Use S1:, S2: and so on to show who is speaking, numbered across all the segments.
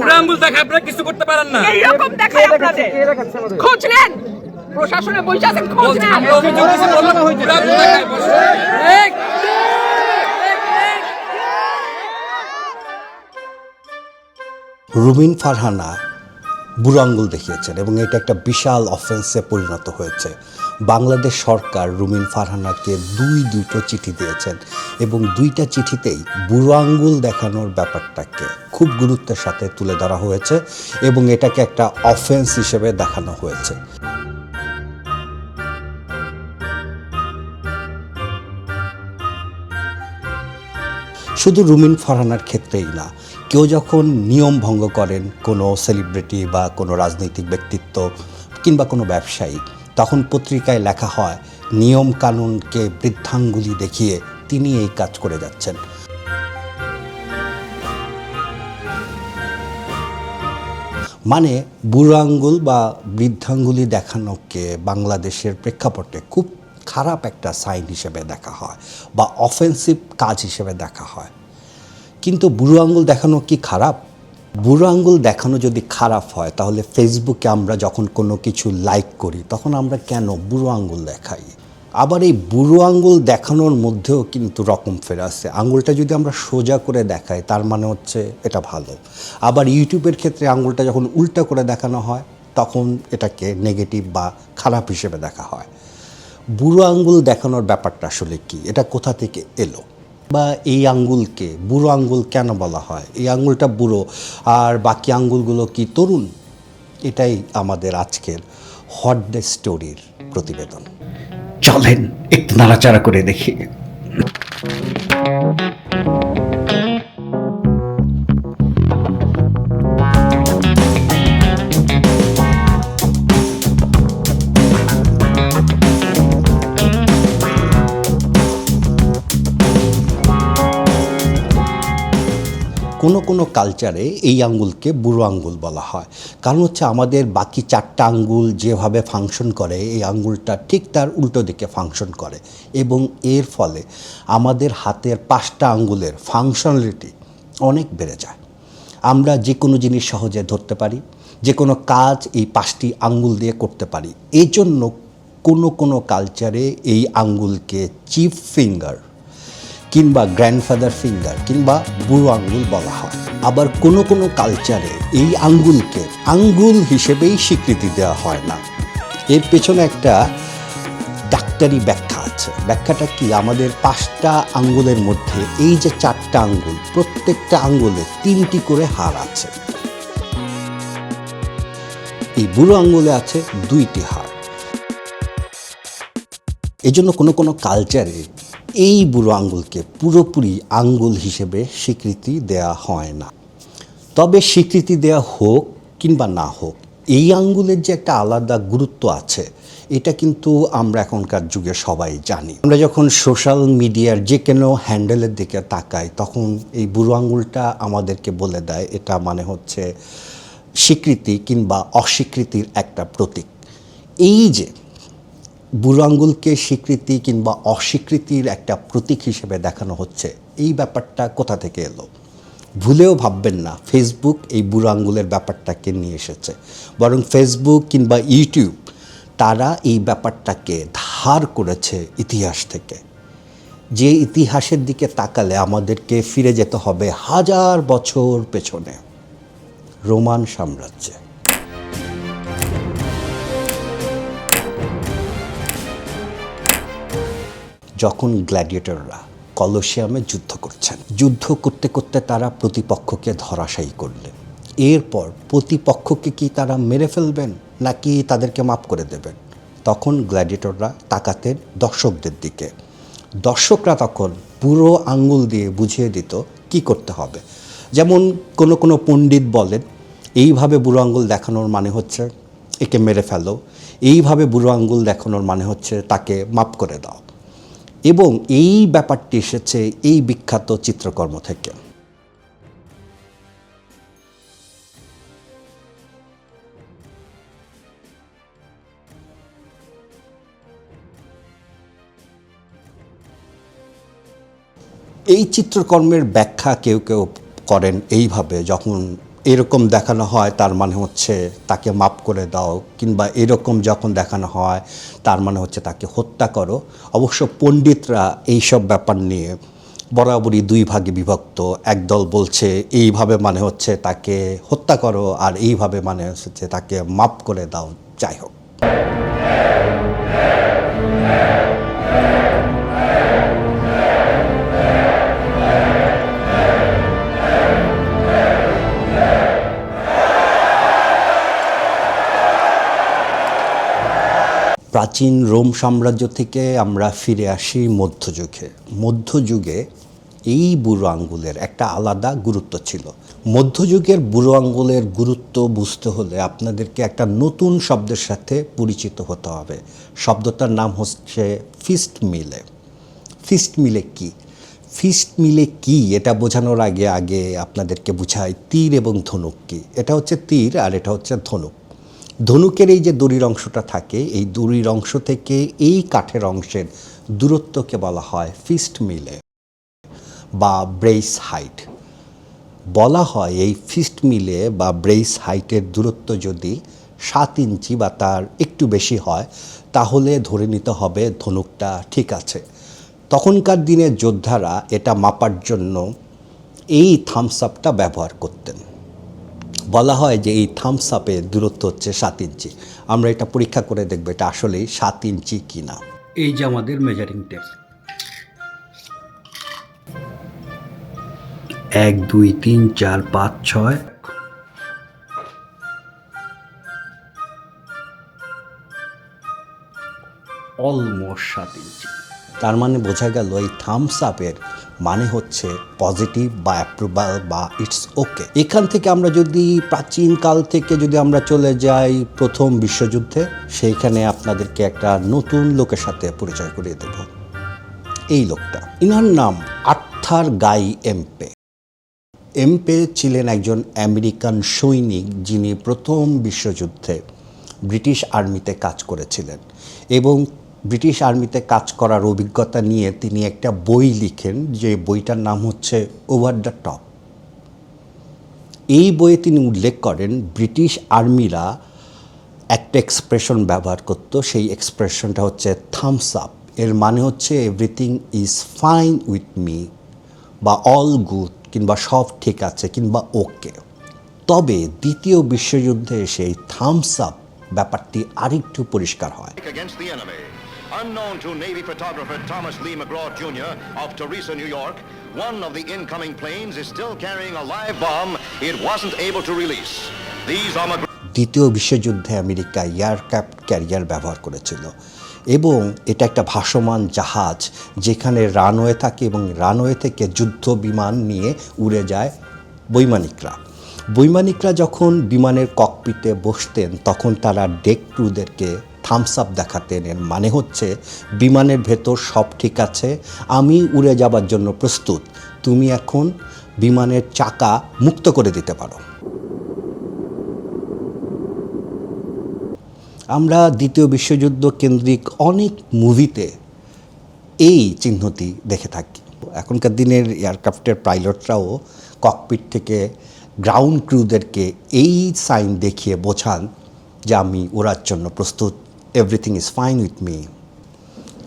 S1: না।
S2: আঙ্গুল দেখা আপনারা কিছু করতে পারেন না।
S1: এইরকম দেখায় আপনাদের। খোঁজ নেন। প্রশাসনে বসে আছেন খোঁজ নেন।
S2: আমরা অভিযোগ দিয়েছি, বললাম, বুড়ো আঙ্গুল দেখায় বসে। এই,
S3: রুমিন ফারহানা বুড়ো আঙ্গুল দেখিয়েছেন এবং এটা একটা বিশাল অফেন্সে পরিণত হয়েছে। বাংলাদেশ সরকার রুমিন ফারহানাকে দুই দুটো চিঠি দিয়েছেন এবং দুইটা চিঠিতেই বুড়ো আঙ্গুল দেখানোর ব্যাপারটাকে খুব গুরুত্বের সাথে তুলে ধরা হয়েছে এবং এটাকে একটা অফেন্স হিসেবে দেখানো হয়েছে। শুধু রুমিন ফারহানার ক্ষেত্রেই না, কেউ যখন নিয়ম ভঙ্গ করেন কোনো সেলিব্রিটি বা কোনো রাজনৈতিক ব্যক্তিত্ব কিংবা কোনো ব্যবসায়ী তখন পত্রিকায় লেখা হয়, নিয়ম কানুনকে বৃদ্ধাঙ্গুলি দেখিয়ে তিনি এই কাজ করে যাচ্ছেন। মানে বুড়ো আঙ্গুল বা বৃদ্ধাঙ্গুলি দেখানোকে বাংলাদেশের প্রেক্ষাপটে খুব খারাপ একটা সাইন হিসেবে দেখা হয় বা অফেন্সিভ কাজ হিসেবে দেখা হয়। কিন্তু বুড়ো আঙ্গুল দেখানো কি খারাপ? বুড়ো আঙ্গুল দেখানো যদি খারাপ হয়, তাহলে ফেসবুকে আমরা যখন কোনো কিছু লাইক করি, তখন আমরা কেন বুড়ো আঙ্গুল দেখাই? আবার এই বুড়ো আঙ্গুল দেখানোর মধ্যেও কিন্তু রকম ফের আছে। আঙ্গুলটা যদি আমরা সোজা করে দেখাই, তার মানে হচ্ছে এটা ভালো। আবার ইউটিউবের ক্ষেত্রে আঙ্গুলটা যখন উল্টা করে দেখানো হয়, তখন এটাকে নেগেটিভ বা খারাপ হিসেবে দেখা হয়। বুড়ো আঙ্গুল দেখানোর ব্যাপারটা আসলে কি? এটা কোথা থেকে এলো? বা এই আঙ্গুলকে, বুড়ো আঙ্গুল কেন বলা হয়? এই আঙ্গুলটা বুড়ো, আর বাকি আঙ্গুলগুলো কি তরুণ? এটাই আমাদের আজকের হট ডে স্টোরির প্রতিবেদন। চলেন, একটু নাড়াচাড়া করে দেখি। কোনো কোনো কালচারে এই আঙ্গুলকে বুড়ো আঙ্গুল বলা হয়। কারণ হচ্ছে আমাদের বাকি চারটা আঙ্গুল যেভাবে ফাংশন করে, এই আঙ্গুলটা ঠিক তার উল্টো দিকে ফাংশন করে। এবং এর ফলে আমাদের হাতের পাঁচটা আঙ্গুলের ফাংশনালিটি অনেক বেড়ে যায়। আমরা যে কোনো জিনিস সহজে ধরতে পারি যে কোনো কাজ এই পাঁচটি আঙ্গুল দিয়ে করতে পারি। এই জন্য কোনো কোনো কালচারে এই আঙ্গুলকে চিফ ফিঙ্গার কিংবা গ্র্যান্ডফাদার ফিঙ্গার কিংবা বুড়ো আঙ্গুল বলা হয়। আবার কোনো কোনো কালচারে এই আঙ্গুলকে আঙ্গুল হিসেবেই স্বীকৃতি দেওয়া হয় না। এর পেছনে একটা ডাক্তারি ব্যাখ্যা আছে। ব্যাখ্যাটা কি? আমাদের পাঁচটা আঙ্গুলের মধ্যে এই যে চারটা আঙ্গুল প্রত্যেকটা আঙ্গুলে তিনটি করে হাড় আছে। এই বুড়ো আঙ্গুলে আছে দুইটি হাড়। এজন্য কোনো কোনো কালচারে এই বুড়ো আঙ্গুলকে পুরোপুরি আঙ্গুল হিসেবে স্বীকৃতি দেয়া হয় না। তবে স্বীকৃতি দেয়া হোক কিংবা না হোক, এই আঙ্গুলের যে একটা আলাদা গুরুত্ব আছে, এটা কিন্তু আমরা এখনকার যুগে সবাই জানি। আমরা যখন সোশ্যাল মিডিয়ার যে কোনো হ্যান্ডেলের দিকে তাকাই, তখন এই বুড়ো আঙ্গুলটা আমাদেরকে বলে দেয়, এটা মানে হচ্ছে স্বীকৃতি কিংবা অস্বীকৃতির একটা প্রতীক। এই যে বুড়ো আঙ্গুলকে স্বীকৃতি কিংবা অস্বীকৃতির একটা প্রতীক হিসেবে দেখানো হচ্ছে। এই ব্যাপারটা কোথা থেকে এলো? ভুলেও ভাববেন না ফেসবুক এই বুড়ো আঙ্গুলের ব্যাপারটাকে নিয়ে এসেছে। বরং ফেসবুক কিংবা ইউটিউব তারা এই ব্যাপারটাকে ধার করেছে ইতিহাস থেকে। যে ইতিহাসের দিকে তাকালে আমাদেরকে ফিরে যেতে হবে হাজার বছর পেছনে। রোমান সাম্রাজ্যে। যখন গ্ল্যাডিয়েটররা কলসিয়ামে যুদ্ধ করছেন, যুদ্ধ করতে করতে তারা প্রতিপক্ষকে ধরাশায়ী করলেন। এরপর প্রতিপক্ষকে কি তারা মেরে ফেলবেন, নাকি তাদেরকে মাফ করে দেবেন? তখন গ্ল্যাডিয়েটররা তাকাতেন দর্শকদের দিকে। দর্শকরা তখন পুরো আঙ্গুল দিয়ে বুঝিয়ে দিত কি করতে হবে। যেমন কোনো কোনো পণ্ডিত বলেন, এইভাবে বুড়ো আঙ্গুল দেখানোর মানে হচ্ছে একে মেরে ফেলো, এইভাবে বুড়ো আঙ্গুল দেখানোর মানে হচ্ছে তাকে মাপ করে দাও। এবং এই ব্যাপারটি এসেছে এই বিখ্যাত চিত্রকর্ম থেকে। এই চিত্রকর্মের ব্যাখ্যা কেউ কেউ করেন এইভাবে, যখন এরকম দেখানো হয়, তার মানে হচ্ছে তাকে মাপ করে দাও, কিংবা এরকম যখন দেখানো হয়, তার মানে হচ্ছে তাকে হত্যা করো। অবশ্য পণ্ডিতরা এইসব ব্যাপার নিয়ে বরাবরই দুই ভাগে বিভক্ত। একদল বলছে এইভাবে মানে হচ্ছে তাকে হত্যা করো, আর এইভাবে মানে হচ্ছে তাকে মাপ করে দাও। যাই হোক। প্রাচীন রোম সাম্রাজ্য থেকে আমরা ফিরে আসি মধ্যযুগে। মধ্যযুগে এই বুড়ো আঙ্গুলের একটা আলাদা গুরুত্ব ছিল। মধ্যযুগের বুড়ো আঙ্গুলের গুরুত্ব বুঝতে হলে আপনাদেরকে একটা নতুন শব্দের সাথে পরিচিত হতে হবে। শব্দটার নাম হচ্ছে ফিস্ট মিলে ফিস্ট মিলে কি? ফিস্ট মিলে কি? এটা বোঝানোর আগে আগে আপনাদেরকে বুঝাই। তীর এবং ধনুক কি? এটা হচ্ছে তীর আর এটা হচ্ছে ধনুক। ধনুকের এই যে দড়ির অংশটা থাকে, এই দড়ির অংশ থেকে এই কাঠের অংশের দূরত্বকে বলা হয় ফিস্ট মিলে বা ব্রেইস হাইট বলা হয় এই ফিস্ট মিলে বা ব্রেস হাইটের দূরত্ব যদি সাত ইঞ্চি বা তার একটু বেশি হয়, তাহলে ধরে নিতে হবে ধনুকটা ঠিক আছে। তখনকার দিনের যোদ্ধারা এটা মাপার জন্য এই থামস আপটা ব্যবহার করতেন। বলা হয় যে এই থামস আপের দূরত্ব হচ্ছে সাত ইঞ্চি। আমরা এটা পরীক্ষা করে দেখব এটা আসলেই সাত ইঞ্চি কি না এই যে আমাদের মেজারিং টেপ এক, দুই, তিন, চার, পাঁচ, ছয়। অলমোস্ট সাত ইঞ্চি। তার মানে বোঝা গেল এই থামস আপের মানে হচ্ছে পজিটিভ বা অ্যাপ্রুভাল বা ইটস ওকে এখান থেকে আমরা যদি প্রাচীন কাল থেকে যদি আমরা চলে যাই প্রথম বিশ্বযুদ্ধে, সেইখানে আপনাদেরকে একটা নতুন লোকের সাথে পরিচয় করিয়ে দেব। এই লোকটা, ইনার নাম আর্থার গাই এমপে। এমপে ছিলেন একজন আমেরিকান সৈনিক যিনি প্রথম বিশ্বযুদ্ধে ব্রিটিশ আর্মিতে কাজ করেছিলেন এবং ব্রিটিশ আর্মিতে কাজ করার অভিজ্ঞতা নিয়ে তিনি একটা বই লিখেন, যে বইটার নাম হচ্ছে ওভার দ্য টপ। এই বইয়ে তিনি উল্লেখ করেন, ব্রিটিশ আর্মিরা একটা এক্সপ্রেশন ব্যবহার করত, সেই এক্সপ্রেশনটা হচ্ছে থামস আপ এর মানে হচ্ছে, everything is fine with me বা অল গুড কিংবা সব ঠিক আছে কিংবা ওকে তবে দ্বিতীয় বিশ্বযুদ্ধে এসে এই থামস আপ ব্যাপারটি আরেকটু পরিষ্কার হয়.
S4: Unknown to Navy photographer Thomas Lee McGraw Jr. of Teresa, New York, one of the incoming planes is still carrying a live bomb it wasn't able to release. These are McGraw.
S3: দ্বিতীয় বিশ্বযুদ্ধে America aircraft carrier ব্যবহার করেছিল এবং এটা একটা ভাসমান জাহাজ যেখানে রানওয়ে থাকে এবং রানওয়ে থেকে যুদ্ধ বিমান নিয়ে উড়ে যায় বৈমানিকরা বৈমানিকরা যখন বিমানের ককপিটে বসতেন তখন তারা ডেক ক্রুদেরকে থামস আপ দেখাতেন এর মানে হচ্ছে, বিমানের ভেতর সব ঠিক আছে, আমি উড়ে যাবার জন্য প্রস্তুত। তুমি এখন বিমানের চাকা মুক্ত করে দিতে পারো। আমরা দ্বিতীয় বিশ্বযুদ্ধ কেন্দ্রিক অনেক মুভিতে এই চিহ্নটি দেখে থাকি। এখনকার দিনের এয়ারক্রাফটের পাইলটরাও ককপিট থেকে গ্রাউন্ড ক্রুদেরকে এই সাইন দেখিয়ে বোঝান যে আমি ওড়ার জন্য প্রস্তুত। Everything is fine with me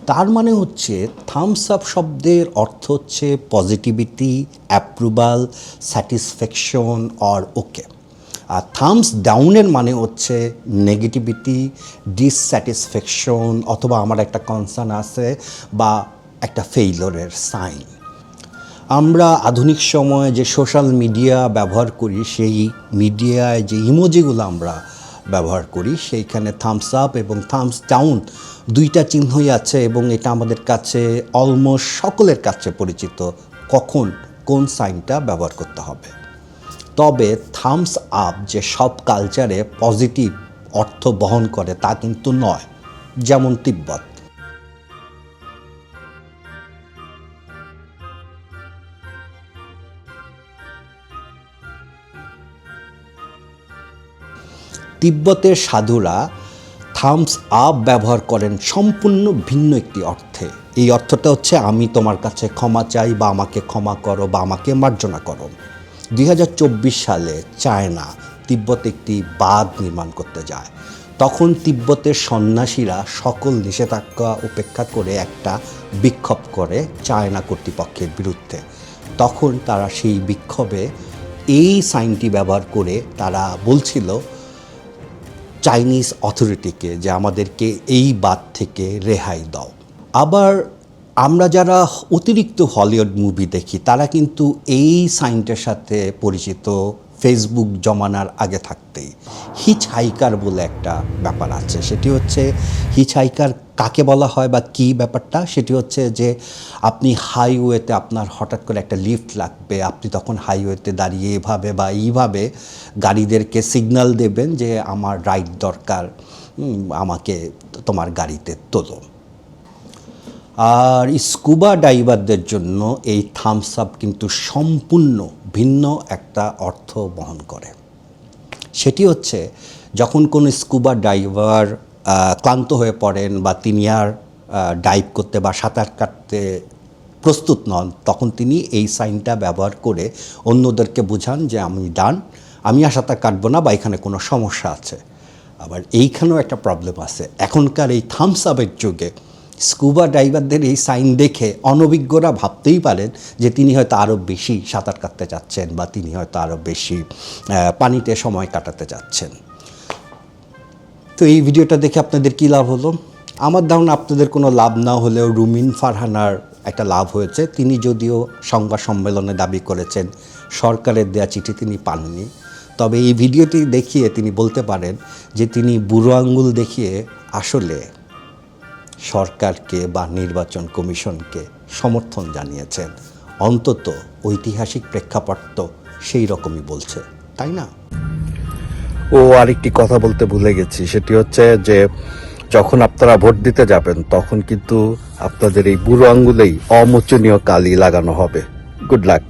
S3: তার মানে হচ্ছে থামস আপ শব্দের অর্থ হচ্ছে positivity approval satisfaction or okay R thumbs ডাউনের মানে হচ্ছে নেগেটিভিটি ডিসস্যাটিসফ্যাকশন অথবা আমার একটা কনসার্ন আছে বা একটা ফেইলরের সাইন আমরা আধুনিক সময়ে যে সোশ্যাল মিডিয়া ব্যবহার করি, সেই মিডিয়ায় যে ইমোজিগুলো আমরা ব্যবহার করি, সেইখানে থামস আপ এবং থামস ডাউন দুইটা চিহ্নই আছে এবং এটা আমাদের কাছে অলমোস্ট সকলের কাছে পরিচিত, কখন কোন সাইনটা ব্যবহার করতে হবে। তবে থামস আপ যে সব কালচারে পজিটিভ অর্থ বহন করে তা কিন্তু নয়, যেমন তিব্বত। তিব্বতের সাধুরা থামস আপ ব্যবহার করেন সম্পূর্ণ ভিন্ন একটি অর্থে। এই অর্থটা হচ্ছে, আমি তোমার কাছে ক্ষমা চাই বা আমাকে ক্ষমা করো বা আমাকে মার্জনা করো। দুই হাজার চব্বিশ সালে চায়না তিব্বতে একটি বাঁধ নির্মাণ করতে যায়। তখন তিব্বতের সন্ন্যাসীরা সকল নিষেধাজ্ঞা উপেক্ষা করে একটা বিক্ষোভ করে চায়না কর্তৃপক্ষের বিরুদ্ধে। তখন তারা সেই বিক্ষোভে এই সাইনটি ব্যবহার করে তারা বলছিল চাইনিজ অথরিটিকে যে আমাদেরকে এই বাদ থেকে রেহাই দাও। আবার আমরা যারা অতিরিক্ত হলিউড মুভি দেখি, তারা কিন্তু এই সাইনটার সাথে পরিচিত ফেসবুক জমানার আগে থাকতেই। হিচ হাইকার বলে একটা ব্যাপার আছে, সেটি হচ্ছে হিচ হাইকার কাকে বলা হয় বা কী ব্যাপারটা? সেটি হচ্ছে যে আপনি হাইওয়েতে আপনার হঠাৎ করে একটা লিফট লাগবে, আপনি তখন হাইওয়েতে দাঁড়িয়ে এভাবে বা এইভাবে গাড়িদেরকে সিগন্যাল দেবেন যে আমার রাইড দরকার আমাকে তোমার গাড়িতে তোলো। আর স্কুবা ডাইভারদের জন্য এই থামস আপ কিন্তু সম্পূর্ণ ভিন্ন একটা অর্থ বহন করে। সেটি হচ্ছে, যখন কোনো স্কুবা ডাইভার ক্লান্ত হয়ে পড়েন বা তিনি আর ডাইভ করতে বা সাঁতার কাটতে প্রস্তুত নন, তখন তিনি এই সাইনটা ব্যবহার করে অন্যদেরকে বোঝান যে আমি ডান, আমি আর সাঁতার কাটবো না বা এখানে কোনো সমস্যা আছে। আবার এইখানেও একটা প্রবলেম আছে। এখনকার এই থামস আপের যুগে স্কুবা ডাইভারদের এই সাইন দেখে অনভিজ্ঞরা ভাবতেই পারেন যে তিনি হয়তো আরও বেশি সাঁতার কাটতে চাচ্ছেন বা তিনি হয়তো আরও বেশি পানিতে সময় কাটাতে চাচ্ছেন তো এই ভিডিওটা দেখে আপনাদের কী লাভ হলো? আমার ধারণা আপনাদের কোনো লাভ না হলেও রুমিন ফারহানার একটা লাভ হয়েছে। তিনি যদিও সংবাদ সম্মেলনে দাবি করেছেন, সরকারের দেয়া চিঠি তিনি পাননি। তবে এই ভিডিওটি দেখিয়ে তিনি বলতে পারেন যে তিনি বুড়ো আঙ্গুল দেখিয়ে আসলে সরকারকে বা নির্বাচন কমিশনকে সমর্থন জানিয়েছেন অন্তত ঐতিহাসিক প্রেক্ষাপট তো সেই রকমই বলছে, তাই না? ও আরেকটি কথা বলতে ভুলে গেছি, সেটি হচ্ছে যে যখন আপনারা ভোট দিতে যাবেন, তখন কিন্তু আপনাদের এই বুড়ো আঙ্গুলেই অমোচনীয় কালি লাগানো হবে। Good luck